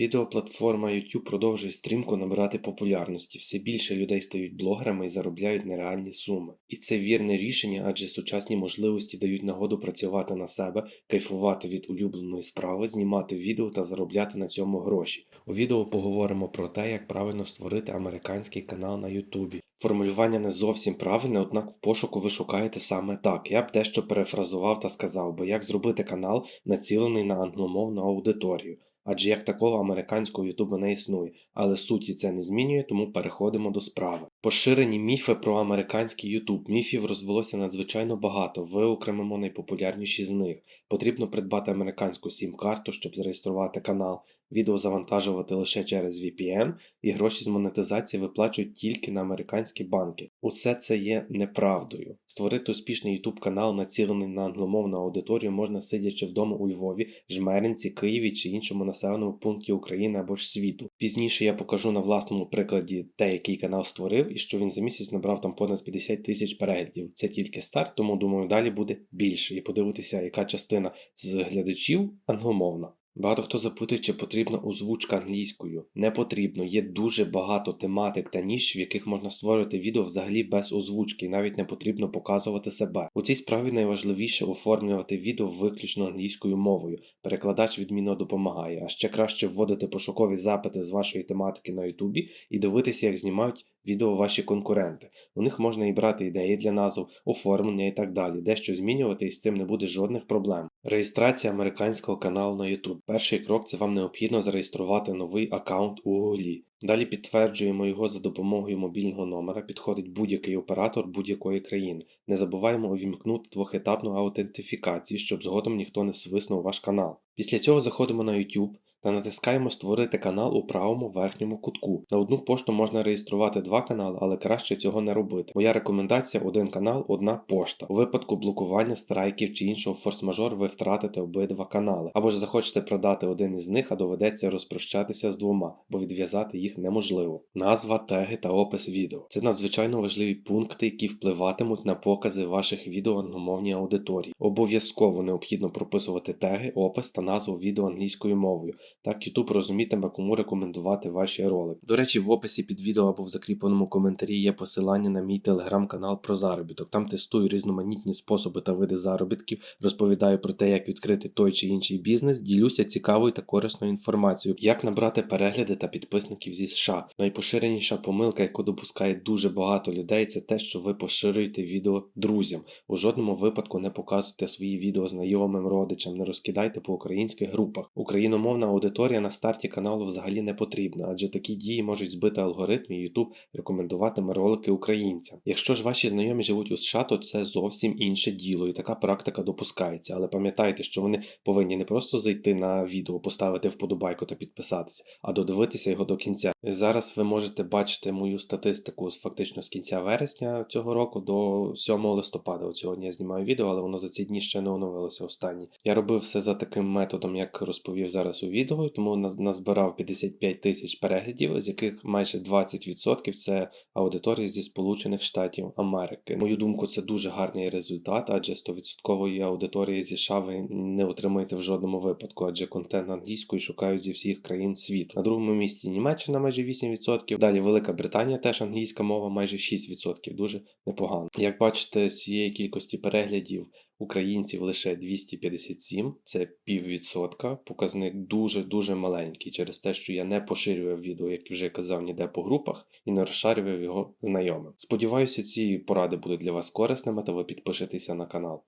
Відеоплатформа YouTube продовжує стрімко набирати популярності. Все більше людей стають блогерами і заробляють нереальні суми. І це вірне рішення, адже сучасні можливості дають нагоду працювати на себе, кайфувати від улюбленої справи, знімати відео та заробляти на цьому гроші. У відео поговоримо про те, як правильно створити американський канал на Ютубі. Формулювання не зовсім правильне, однак в пошуку ви шукаєте саме так. Я б дещо перефразував та сказав би, як зробити канал, націлений на англомовну аудиторію. Адже як такого американського Ютубу не існує, але суті це не змінює, тому переходимо до справи. Поширені міфи про американський Ютуб. Міфів розвелося надзвичайно багато. Виокремимо найпопулярніші з них. Потрібно придбати американську сім-карту, щоб зареєструвати канал, відео завантажувати лише через VPN, і гроші з монетизації виплачують тільки на американські банки. Усе це є неправдою. Створити успішний YouTube канал, націлений на англомовну аудиторію, можна сидячи вдома у Львові, Жмеринці, Києві чи іншому населеному пункті України або ж світу. Пізніше я покажу на власному прикладі те, який канал створив, і що він за місяць набрав там понад 50 тисяч переглядів. Це тільки старт, тому думаю, далі буде більше. І подивитися, яка частина з глядачів англомовна. Багато хто запитує, чи потрібна озвучка англійською. Не потрібно. Є дуже багато тематик та ніж, в яких можна створювати відео взагалі без озвучки, і навіть не потрібно показувати себе. У цій справі найважливіше оформлювати відео виключно англійською мовою. Перекладач відмінно допомагає, а ще краще вводити пошукові запити з вашої тематики на Ютубі і дивитися, як знімають відео ваші конкуренти. У них можна і брати ідеї для назв, оформлення і так далі. Дещо змінювати і з цим не буде жодних проблем. Реєстрація американського каналу на YouTube. Перший крок це вам необхідно зареєструвати новий аккаунт у Гуглі. Далі підтверджуємо його за допомогою мобільного номера, підходить будь-який оператор будь-якої країни. Не забуваємо увімкнути двохетапну аутентифікацію, щоб згодом ніхто не свиснув ваш канал. Після цього заходимо на YouTube та натискаємо Створити канал у правому верхньому кутку. На одну пошту можна реєструвати два канали, але краще цього не робити. Моя рекомендація один канал, одна пошта. У випадку блокування страйків чи іншого форс-мажор ви втратите обидва канали. Або ж захочете продати один із них, а доведеться розпрощатися з двома, бо відв'язати їх неможливо. Назва, теги та опис відео. Це надзвичайно важливі пункти, які впливатимуть на покази ваших відео англомовній аудиторії. Обов'язково необхідно прописувати теги, опис та назву відео англійською мовою. Так YouTube розумітиме, кому рекомендувати ваші ролики. До речі, в описі під відео або в закріпленому коментарі є посилання на мій телеграм-канал про заробіток. Там тестую різноманітні способи та види заробітків, розповідаю про те, як відкрити той чи інший бізнес, ділюся цікавою та корисною інформацією, як набрати перегляди та підписників зі США. Найпоширеніша помилка, яку допускає дуже багато людей, це те, що ви поширюєте відео друзям. У жодному випадку не показуйте свої відео знайомим родичам, не розкидайте по українських групах. Україномовна аудиторія на старті каналу взагалі не потрібна, адже такі дії можуть збити алгоритм і YouTube рекомендуватиме ролики українцям. Якщо ж ваші знайомі живуть у США, то це зовсім інше діло, і така практика допускається. Але пам'ятайте, що вони повинні не просто зайти на відео, поставити вподобайку та підписатися, а додивитися його до кінця. Зараз ви можете бачити мою статистику фактично з кінця вересня цього року до 7 листопада. От сьогодні я знімаю відео, але воно за ці дні ще не оновилося останні. Я робив все за таким методом, як розповів зараз у відео, тому назбирав 55 тисяч переглядів, з яких майже 20% це аудиторія зі Сполучених Штатів Америки. Мою думку, це дуже гарний результат, адже 100% аудиторії зі США ви не отримаєте в жодному випадку, адже контент англійською шукають зі всіх країн світу. На другому місці Німеччина майже 8%. Далі Велика Британія теж англійська мова майже 6%. Дуже непогано. Як бачите, з цієї кількості переглядів українців лише 257, це піввідсотка. Показник дуже дуже маленький через те, що я не поширював відео, як вже казав, ніде по групах і не розшарював його знайомим. Сподіваюся, ці поради будуть для вас корисними та ви підпишетеся на канал.